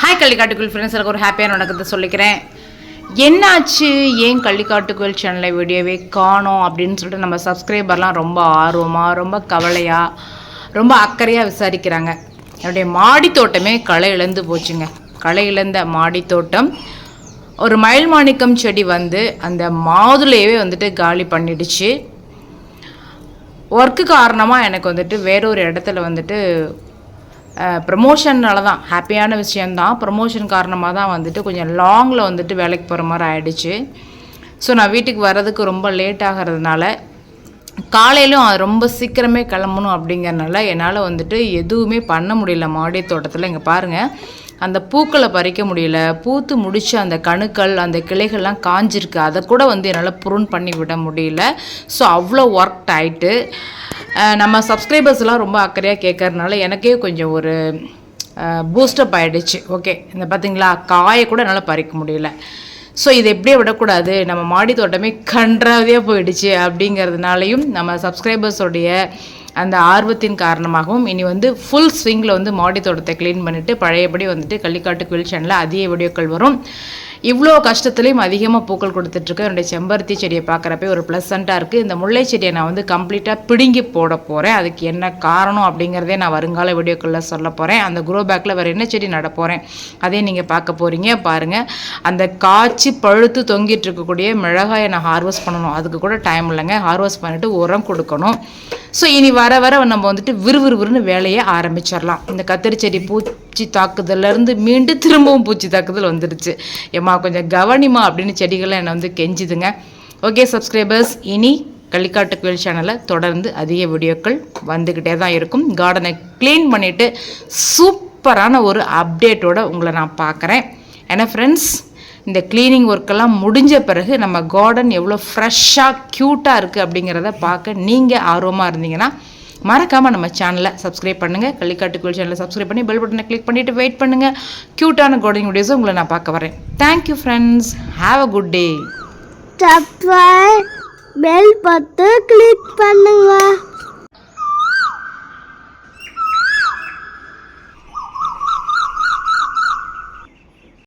Hi கள்ளிக்காட்டுக்குள் friends எனக்கு ஒரு ஹாப்பியான நடக்கத்தை சொல்லிக்கிறேன். என்னாச்சு? ஏன் கள்ளிக்காட்டுக்குள் சேனலை வீடியோவே காணோம் அப்படின்னு சொல்லிட்டு நம்ம சப்ஸ்கிரைபர்லாம் ரொம்ப ஆர்வமாக ரொம்ப கவலையாக ரொம்ப அக்கறையாக விசாரிக்கிறாங்க. என்னுடைய மாடி தோட்டமே களை இழந்து போச்சுங்க. களை இழந்த மாடி தோட்டம் ஒரு மயில் மாணிக்கம் செடி வந்து அந்த மாதுளையவே வந்துட்டு காலி பண்ணிடுச்சு. ஒர்க்கு காரணமாக எனக்கு வந்துட்டு வேறொரு இடத்துல வந்துட்டு ப்ரமோஷன்னால தான். ஹாப்பியான விஷயந்தான் ப்ரமோஷன் காரணமாக தான் வந்துட்டு கொஞ்சம் லாங்கில் வந்துட்டு வேலைக்கு போகிற மாதிரி ஆகிடுச்சு ஸோ நான் வீட்டுக்கு வர்றதுக்கு ரொம்ப லேட் ஆகிறதுனால காலையிலும் ரொம்ப சீக்கிரமே கிளம்பணும் அப்படிங்கிறனால என்னால் வந்துட்டு எதுவுமே பண்ண முடியல. மாடி தோட்டத்தில் இங்கே பாருங்கள் அந்த பூக்களை பறிக்க முடியல. பூத்து முடித்த அந்த கணுக்கள் அந்த கிளைகள்லாம் காஞ்சிருக்கு. அதை கூட வந்து என்னால் புருன் பண்ணி விட முடியல. ஸோ அவ்வளோ ஒர்க் ஆயிட்டு. நம்ம சப்ஸ்கிரைபர்ஸ்லாம் ரொம்ப அக்கறையாக கேட்கறதுனால எனக்கே கொஞ்சம் ஒரு பூஸ்டப் ஆகிடுச்சு ஓகே இந்த பார்த்தீங்களா காயை கூட என்னால் பறிக்க முடியல. ஸோ இதை எப்படியே விடக்கூடாது. நம்ம மாடி தோட்டமே கன்றாவதியாக போயிடுச்சு அப்படிங்கிறதுனாலையும் நம்ம சப்ஸ்கிரைபர்ஸோடைய அந்த ஆர்வத்தின் காரணமாகவும் இனி வந்து ஃபுல் ஸ்விங்கில் வந்து மாடி தோட்டத்தை க்ளீன் பண்ணிவிட்டு பழையபடி வந்துட்டு கள்ளிக்காட்டு குயில் சேனலில் அதிக வீடியோக்கள் வரும். இவ்வளோ கஷ்டத்துலேயும் அதிகமாக பூக்கள் கொடுத்துட்ருக்கேன் என்னுடைய செம்பருத்தி செடியை பார்க்குறப்ப ஒரு ப்ளசண்ட்டாக இருக்குது இந்த முல்லை செடியை நான் வந்து கம்ப்ளீட்டாக பிடுங்கி போட போகிறேன் அதுக்கு என்ன காரணம் அப்படிங்கிறதே நான் வருங்கால வீடியோக்களில் சொல்ல போகிறேன் அந்த குரோ பேக்கில் வேறு என்ன செடி நட போகிறேன் அதே நீங்கள் பார்க்க போகிறீங்க பாருங்கள் அந்த காய்ச்சி பழுத்து தொங்கிட்டு இருக்கக்கூடிய மிளகாயை நான் ஹார்வெஸ்ட் பண்ணணும். அதுக்கு கூட டைம் இல்லைங்க. ஹார்வெஸ்ட் பண்ணிவிட்டு உரம் கொடுக்கணும். ஸோ இனி வர வர நம்ம வந்துட்டு விறுவிறுவிறுன்னு வேலையை ஆரம்பிச்சிடலாம். இந்த கத்திரி செடி பூ பூச்சி தாக்குதல்லேருந்து மீண்டு திரும்பவும் பூச்சி தாக்குதல் வந்துடுச்சு. ஏம்மா கொஞ்சம் கவனிமா அப்படின்னு செடிகளை என்னை வந்து கெஞ்சுதுங்க. ஓகே சப்ஸ்கிரைபர்ஸ் இனி கள்ளிக்காட்டு குயில் சேனலில் தொடர்ந்து அதிக வீடியோக்கள் வந்துக்கிட்டே தான் இருக்கும். கார்டனை க்ளீன் பண்ணிவிட்டு சூப்பரான ஒரு அப்டேட்டோட உங்களை நான் பார்க்குறேன். ஏன்னா ஃப்ரெண்ட்ஸ் இந்த க்ளீனிங் ஒர்க்கெல்லாம் முடிஞ்ச பிறகு நம்ம கார்டன் எவ்வளோ ஃப்ரெஷ்ஷாக க்யூட்டாக இருக்குது அப்படிங்கிறத பார்க்க நீங்கள் ஆர்வமாக இருந்தீங்கன்னா மறக்காமல் நம்ம சேனலை சப்ஸ்கிரைப் பண்ணுங்கள் கள்ளிக்காட்டு கோயில் சேனலை சப்ஸ்கிரைப் பண்ணி பெல் பட்டனை கிளிக் பண்ணிவிட்டு வெயிட் பண்ணுங்கள் க்யூட்டான கோடிங் வீடியோஸும் உங்களை நான் பார்க்க வரேன். Thank you friends have a good day subscribe bell பட்டு கிளிக் பண்ணுங்கள்